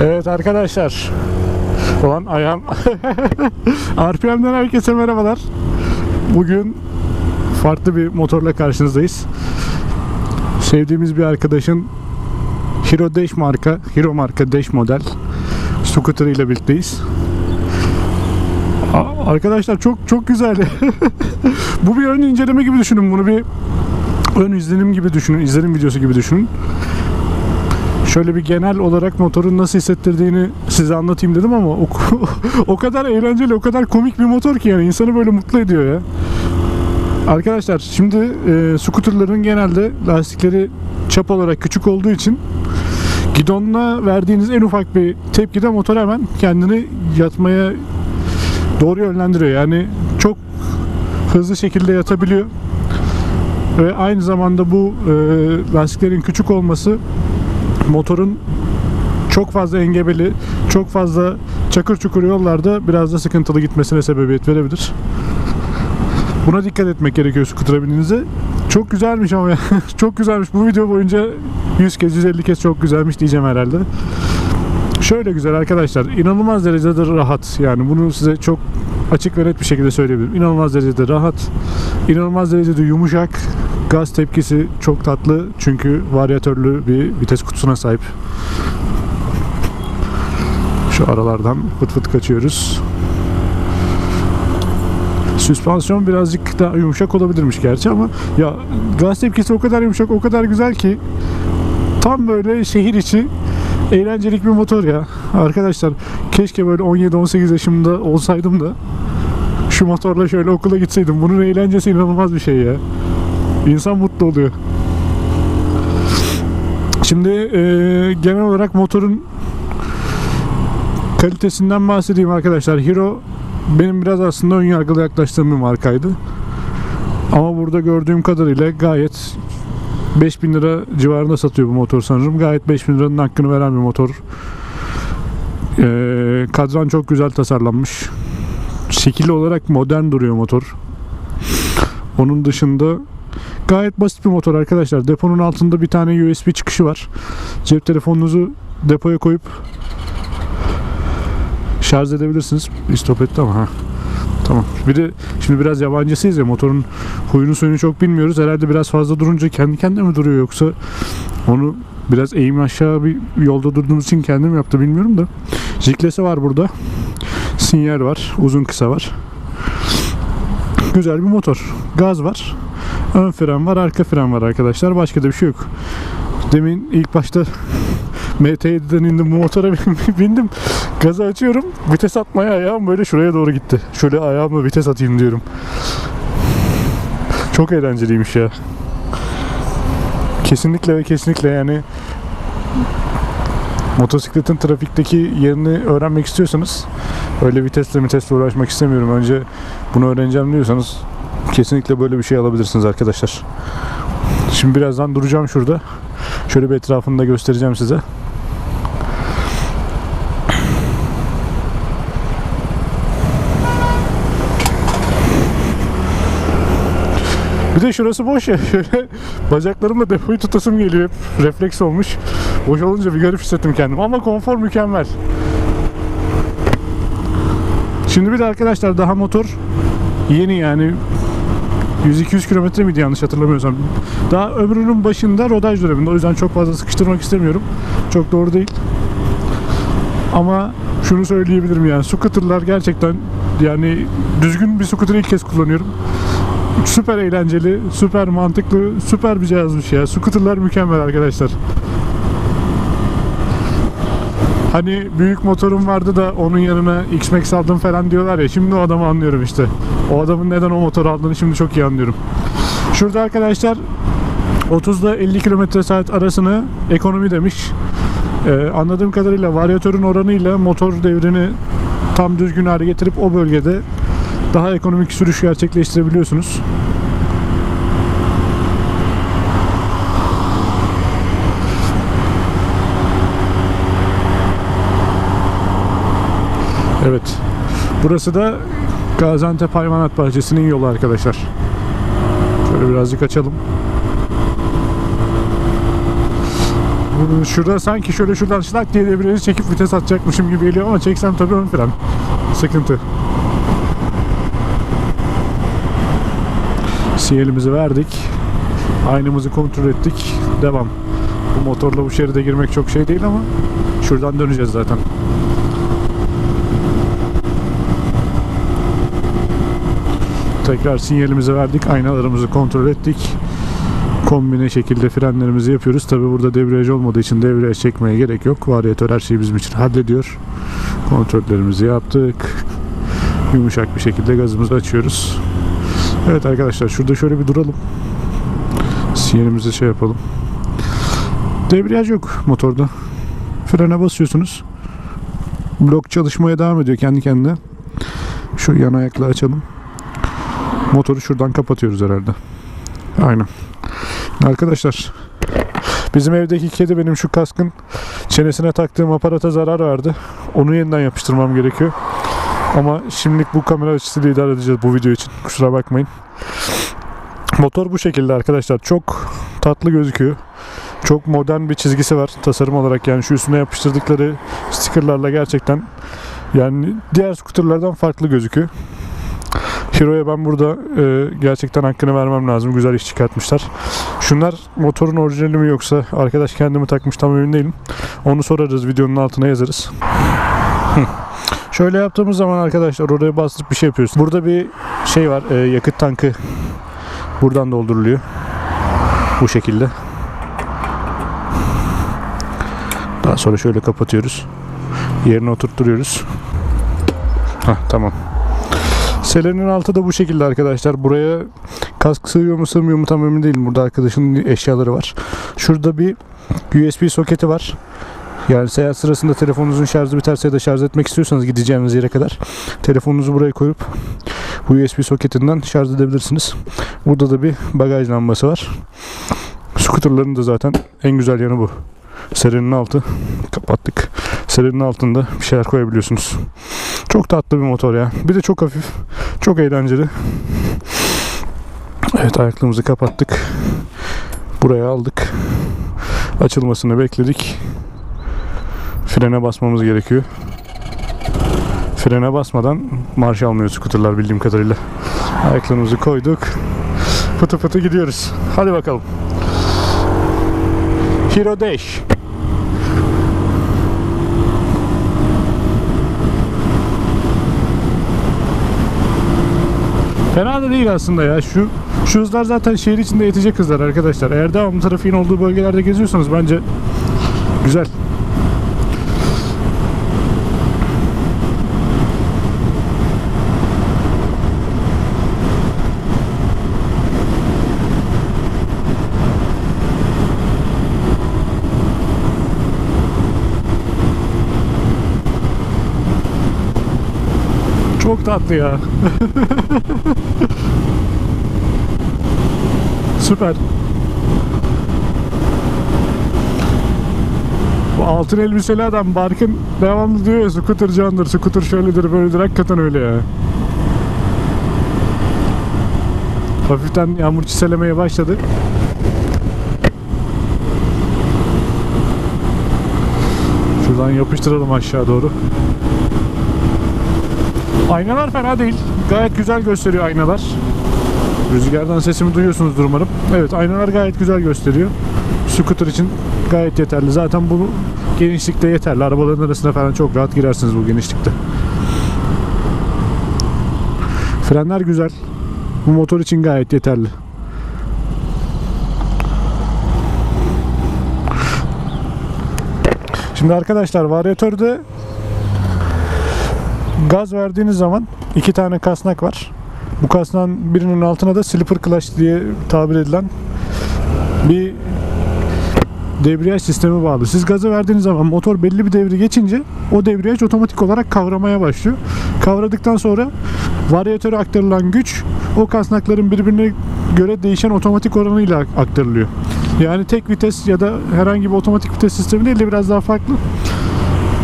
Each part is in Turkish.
Evet arkadaşlar. Ulan ayağım. RPM'den herkese merhabalar. Bugün farklı bir motorla karşınızdayız. Sevdiğimiz bir arkadaşın Hero Dash marka, Hero marka Dash model scooter ile birlikteyiz. Arkadaşlar çok çok güzel. Bu bir ön inceleme gibi düşünün. Bunu bir ön izlenim gibi düşünün. izlenim videosu gibi düşünün. Şöyle bir genel olarak motorun nasıl hissettirdiğini size anlatayım dedim ama o, o kadar eğlenceli, o kadar komik bir motor ki yani insanı böyle mutlu ediyor ya. Arkadaşlar şimdi e, scooterların genelde lastikleri çap olarak küçük olduğu için gidonuna verdiğiniz en ufak bir tepkide motor hemen kendini yatmaya doğru yönlendiriyor. Yani çok hızlı şekilde yatabiliyor. Ve aynı zamanda bu e, lastiklerin küçük olması motorun çok fazla engebeli, çok fazla çakır çukur yollarda biraz da sıkıntılı gitmesine sebebiyet verebilir. Buna dikkat etmek gerekiyor scooter'a bindiğinizde. Çok güzelmiş ama ya. çok güzelmiş. Bu video boyunca 100 kez 150 kez çok güzelmiş diyeceğim herhalde. Şöyle güzel arkadaşlar. inanılmaz derecede rahat. Yani bunu size çok açık ve net bir şekilde söyleyebilirim. İnanılmaz derecede rahat. inanılmaz derecede yumuşak. Gaz tepkisi çok tatlı. Çünkü varyatörlü bir vites kutusuna sahip. Şu aralardan fıt fıt kaçıyoruz. Süspansiyon birazcık daha yumuşak olabilirmiş gerçi ama ya gaz tepkisi o kadar yumuşak, o kadar güzel ki tam böyle şehir içi eğlencelik bir motor ya. Arkadaşlar keşke böyle 17-18 yaşımda olsaydım da şu motorla şöyle okula gitseydim. Bunun eğlencesi inanılmaz bir şey ya. İnsan mutlu oluyor. Şimdi e, genel olarak motorun kalitesinden bahsedeyim arkadaşlar. Hero benim biraz aslında ön yargılı yaklaştığım bir markaydı. Ama burada gördüğüm kadarıyla gayet 5000 lira civarında satıyor bu motor sanırım. Gayet 5000 liranın hakkını veren bir motor. Ee, kadran çok güzel tasarlanmış. Şekil olarak modern duruyor motor. Onun dışında gayet basit bir motor arkadaşlar. Deponun altında bir tane USB çıkışı var. Cep telefonunuzu depoya koyup şarj edebilirsiniz. İstop etti ama ha. Tamam. Bir de şimdi biraz yabancısıyız ya motorun huyunu suyunu çok bilmiyoruz. Herhalde biraz fazla durunca kendi kendine mi duruyor yoksa onu biraz eğim aşağı bir yolda durduğumuz için kendim yaptı bilmiyorum da. Jiklesi var burada. Sinyal var. Uzun kısa var. Güzel bir motor. Gaz var. Ön fren var. Arka fren var arkadaşlar. Başka da bir şey yok. Demin ilk başta MT7'den indim bu motora bindim. Gazı açıyorum. Vites atmaya ayağım böyle şuraya doğru gitti. Şöyle ayağımla vites atayım diyorum. Çok eğlenceliymiş ya. Kesinlikle ve kesinlikle yani motosikletin trafikteki yerini öğrenmek istiyorsanız öyle vitesle vitesle uğraşmak istemiyorum. Önce bunu öğreneceğim diyorsanız kesinlikle böyle bir şey alabilirsiniz arkadaşlar. Şimdi birazdan duracağım şurada. Şöyle bir etrafını da göstereceğim size. Bir de şurası boş ya. Şöyle bacaklarımla depoyu tutasım geliyor. Hep refleks olmuş. Boş olunca bir garip hissettim kendimi. Ama konfor mükemmel. Şimdi bir de arkadaşlar daha motor yeni yani 100-200 kilometre miydi yanlış hatırlamıyorsam. Daha ömrünün başında rodaj döneminde. O yüzden çok fazla sıkıştırmak istemiyorum. Çok doğru değil. Ama şunu söyleyebilirim yani scooterlar gerçekten yani düzgün bir scooter ilk kez kullanıyorum. Süper eğlenceli, süper mantıklı, süper bir cihazmış ya. Scooterlar mükemmel arkadaşlar. Hani büyük motorum vardı da onun yanına X-Max aldım falan diyorlar ya. Şimdi o adamı anlıyorum işte. O adamın neden o motoru aldığını şimdi çok iyi anlıyorum. Şurada arkadaşlar 30 ile 50 km saat arasını ekonomi demiş. Ee, anladığım kadarıyla varyatörün oranıyla motor devrini tam düzgün hale getirip o bölgede daha ekonomik sürüş gerçekleştirebiliyorsunuz. Evet. Burası da Gaziantep Hayvanat Bahçesi'nin yolu arkadaşlar. Şöyle birazcık açalım. Şurada sanki şöyle şuradan şlak diye debriyajı çekip vites atacakmışım gibi geliyor ama çeksem tabii ön fren. Sıkıntı. Sinyalimizi verdik. Aynamızı kontrol ettik. Devam. Bu motorla bu şeride girmek çok şey değil ama şuradan döneceğiz zaten. Tekrar sinyalimizi verdik. Aynalarımızı kontrol ettik. Kombine şekilde frenlerimizi yapıyoruz. Tabi burada debriyaj olmadığı için debriyaj çekmeye gerek yok. Varyatör her şeyi bizim için hallediyor. Kontrollerimizi yaptık. Yumuşak bir şekilde gazımızı açıyoruz. Evet arkadaşlar şurada şöyle bir duralım. Sinyalimizi şey yapalım. Debriyaj yok motorda. Frene basıyorsunuz. Blok çalışmaya devam ediyor kendi kendine. Şu yan ayakla açalım. Motoru şuradan kapatıyoruz herhalde. Aynen. Arkadaşlar bizim evdeki kedi benim şu kaskın çenesine taktığım aparata zarar verdi. Onu yeniden yapıştırmam gerekiyor. Ama şimdilik bu kamera açısıyla idare edeceğiz bu video için. Kusura bakmayın. Motor bu şekilde arkadaşlar. Çok tatlı gözüküyor. Çok modern bir çizgisi var tasarım olarak. Yani şu üstüne yapıştırdıkları stickerlarla gerçekten yani diğer skuterlardan farklı gözüküyor. Hero'ya ben burada e, gerçekten hakkını vermem lazım. Güzel iş çıkartmışlar. Şunlar motorun orijinali mi yoksa arkadaş kendimi takmış tam emin değilim. Onu sorarız videonun altına yazarız. Şöyle yaptığımız zaman arkadaşlar oraya bastırıp bir şey yapıyoruz. Burada bir şey var e, yakıt tankı buradan dolduruluyor. Bu şekilde. Daha sonra şöyle kapatıyoruz. Yerine oturtturuyoruz. Hah tamam. Selenin altı da bu şekilde arkadaşlar. Buraya kask sığıyor mu sığmıyor mu tam emin değilim. Burada arkadaşın eşyaları var. Şurada bir USB soketi var. Yani seyahat sırasında telefonunuzun şarjı biterse ya da şarj etmek istiyorsanız gideceğiniz yere kadar telefonunuzu buraya koyup bu USB soketinden şarj edebilirsiniz. Burada da bir bagaj lambası var. Scooterların da zaten en güzel yanı bu. Serenin altı kapattık. Serenin altında bir şeyler koyabiliyorsunuz. Çok tatlı bir motor ya. Bir de çok hafif. Çok eğlenceli. Evet ayaklığımızı kapattık. Buraya aldık. Açılmasını bekledik. Frene basmamız gerekiyor. Frene basmadan marş almıyor skuterlar bildiğim kadarıyla. Ayaklarımızı koyduk. Fıtı fıtı gidiyoruz. Hadi bakalım. Hero Dash. Fena da değil aslında ya. Şu şu hızlar zaten şehir içinde yetecek hızlar arkadaşlar. Eğer devamlı trafiğin olduğu bölgelerde geziyorsanız bence güzel. Çok tatlı ya. Süper. Bu altın elbiseli adam Barkın devamlı diyor ya scooter candır, scooter şöyledir böyledir hakikaten öyle ya. Hafiften yağmur çiselemeye başladı. Şuradan yapıştıralım aşağı doğru. Aynalar fena değil. Gayet güzel gösteriyor aynalar. Rüzgardan sesimi duyuyorsunuzdur umarım. Evet aynalar gayet güzel gösteriyor. Scooter için gayet yeterli. Zaten bu genişlikte yeterli. Arabaların arasına falan çok rahat girersiniz bu genişlikte. Frenler güzel. Bu motor için gayet yeterli. Şimdi arkadaşlar varyatörde gaz verdiğiniz zaman iki tane kasnak var. Bu kasnağın birinin altına da slipper clutch diye tabir edilen bir debriyaj sistemi bağlı. Siz gazı verdiğiniz zaman motor belli bir devri geçince o debriyaj otomatik olarak kavramaya başlıyor. Kavradıktan sonra varyatöre aktarılan güç o kasnakların birbirine göre değişen otomatik oranıyla aktarılıyor. Yani tek vites ya da herhangi bir otomatik vites sistemi değil de biraz daha farklı.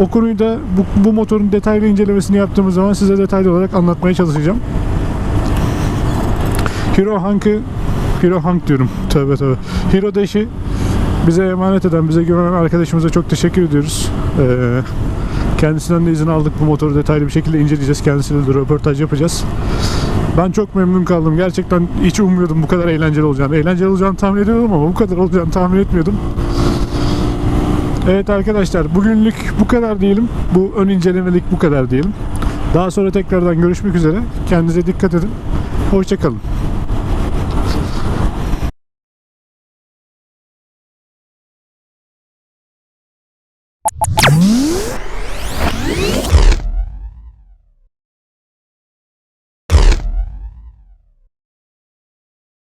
O konuyu da bu, bu motorun detaylı incelemesini yaptığımız zaman size detaylı olarak anlatmaya çalışacağım. Hero Hank'ı Hero Hank diyorum. Tövbe tövbe. Hero Dash'i bize emanet eden, bize güvenen arkadaşımıza çok teşekkür ediyoruz. Ee, kendisinden de izin aldık bu motoru detaylı bir şekilde inceleyeceğiz. Kendisiyle de röportaj yapacağız. Ben çok memnun kaldım. Gerçekten hiç ummuyordum bu kadar eğlenceli olacağını. Eğlenceli olacağını tahmin ediyordum ama bu kadar olacağını tahmin etmiyordum. Evet arkadaşlar bugünlük bu kadar diyelim. Bu ön incelemelik bu kadar diyelim. Daha sonra tekrardan görüşmek üzere. Kendinize dikkat edin. Hoşçakalın.